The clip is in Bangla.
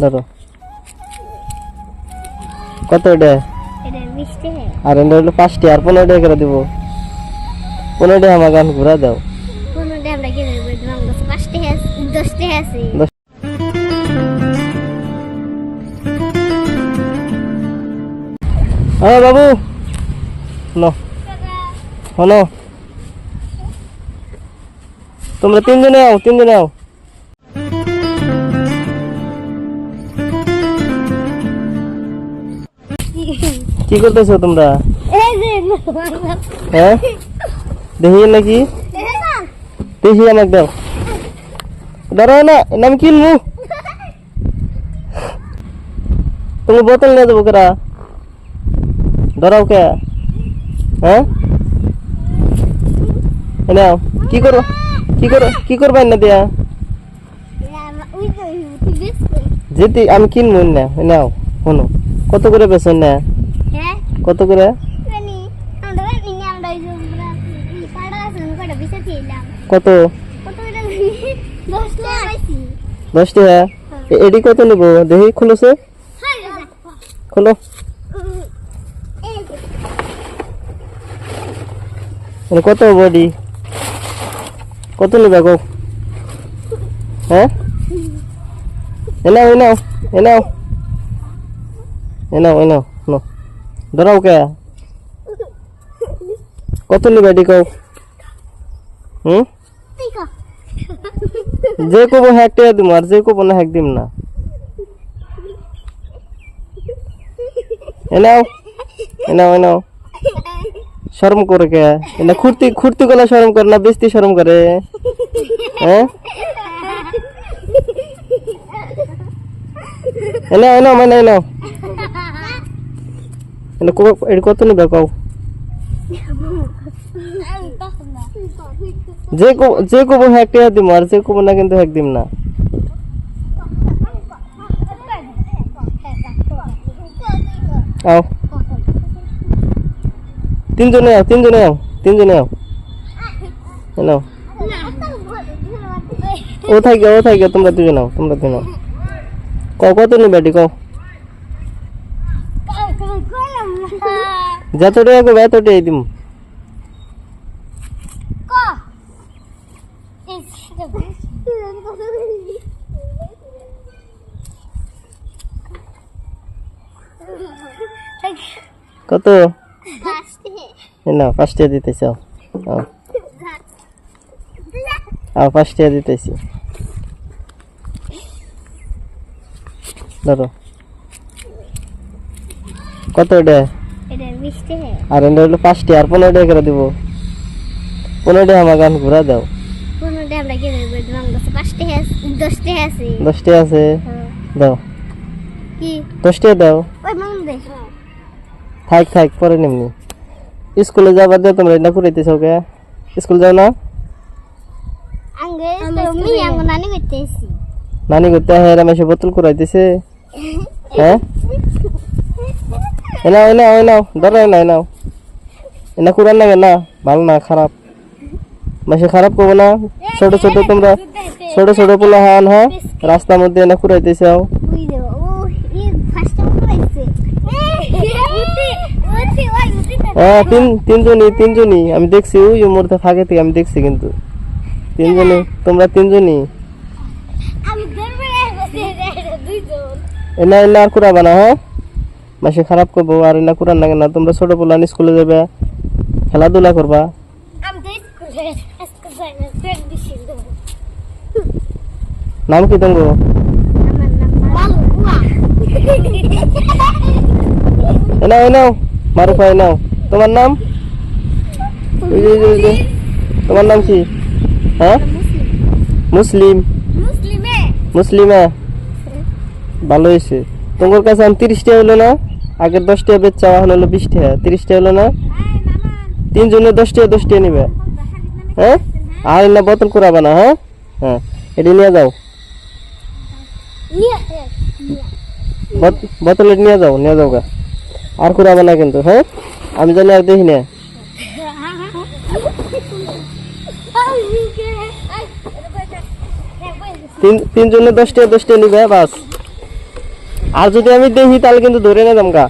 ধরো কত এটা? আর এটা হলো পাঁচটি আর পনেরো টাকা করে দিব। পনেরো টাকা আমার গান ঘুরা দাও হ্যাঁ বাবু! শোনো শোনো তোমরা তিনজনে আও তিনজনে আও। কি করতেছো তোমরা? হ্যাঁ? দেখি নাকি দেখি আমাকে দাও দাঁড়াও না আমি কিনবো তুমি বোতল নিয়ে দেবো কেরা? ধরাও কে? হ্যাঁ? নাও কি করো? কি করো? কি করবা না দিয়া যেতে আমি কিনবো না নাও শোনো। কত করে বেছেন না কত করে? কত? দশ টাকা পাইছি। এ- এডি কত নিব? দেখি খুলোছে হ্যাঁ খোলো। মানে কত বডি কত নিবে গো? হ্যাঁ? এনাও এনাও এনাও এনাও এনাও ধরাও কে কত নিবে এডি কও হুম যে কব হ্যাক টিয়া দিম আর যে কব না হ্যাক দিম না এনাও এনাও এনাও শরম করে কে না খুর্তি খুর্তি গলা শরম করে না বেস্তি শরম করে হ্যাঁ এনাও এনাও মানে এনাও এনে কো- এর কত নিবে কও যে কো যে কব হ্যাক টিয়া দিম আর যে কব না কিন্তু হ্যাক দিম না আও তিনজনে আও তিনজনে আও তিনজনে আও এনাও ও থাকি ও থাকি তোমরা দুজন আও তোমরা দুজন আও কও কত নিবে এটি কও যতটাই কবে এতটাই দিম। কত? না ফার্স্ট ইয়ার দিতেছি আও। ফার্স্ট ইয়ার দিতেছি। ধরো। কত টাকা আর এটা হলো পাঁচটি আর পনেরো টাকা করে দিব। পনেরো টাকা আমার গান ঘুরা দাও। টাকা আছে দশ টাকা আছে দশ টাকা আছে। হ্যাঁ। দাও। কি? দশ টাকা দাও। দে। থাক থাক পরে নেমনি স্কুলে যাবার দিয়ে তোমরা এটা করাইতেছ ওকে? স্কুল যাও না? আঙ্গে তুমি আঙ্গ নানি করতেছি নানি করতে হ্যাঁ রমেশে বোতল করাইতেছে হ্যাঁ? এনাও এনাও এনাও ধরো এনাও এনাও এনা কুরান লাগে না ভালো না খারাপ। মাসে খারাপ করব না। ছোট ছোট তোমরা ছোট ছোট পোলা হান হ্যাঁ? রাস্তার মধ্যে এনা কুরাইতেছে আও। হ্যাঁ তিন তিনজনই তিনজনই। আমি দেখছি ওই মুহূর্তে ফাঁকে থেকে আমি দেখছি কিন্তু। তিনজনই তোমরা তিনজনই। এনা এনা আর কুড়াবা না হ্যাঁ? মাসে খারাপ করব আর এনা কুরান লাগে না। তোমরা ছোট পোলান স্কুলে যাবে খেলাধুলা করবা। না নাম কি বুয়া এনাও এনাও মারুফা এনাও তোমার নাম। তোমার নাম কি? হ্যাঁ? মুসলিম। মুসলিমে। ভালো হয়েছে। তোমার কাছে আমি তিরিশ টাকা হলো না? আগের দশ টাকা বেচ চাওয়া হলো বিশ টাকা তিরিশ টাকা হলো না? তিনজনে দশ টাকা দশ টাকা নিবে। হ্যাঁ? আর না বোতল করাবে না হ্যাঁ? হ্যাঁ এটি নিয়ে যাও। বোত- বোতল নিয়ে যাও নিয়ে যাও গা। আর করাবে না কিন্তু হ্যাঁ? আমি জানি আর দেখি না। তিন, তিনজনে দশ টাকা দশ টাকা নিবে, বাস। আর যদি আমি দেখি তাহলে কিন্তু ধরে নিলাম গা।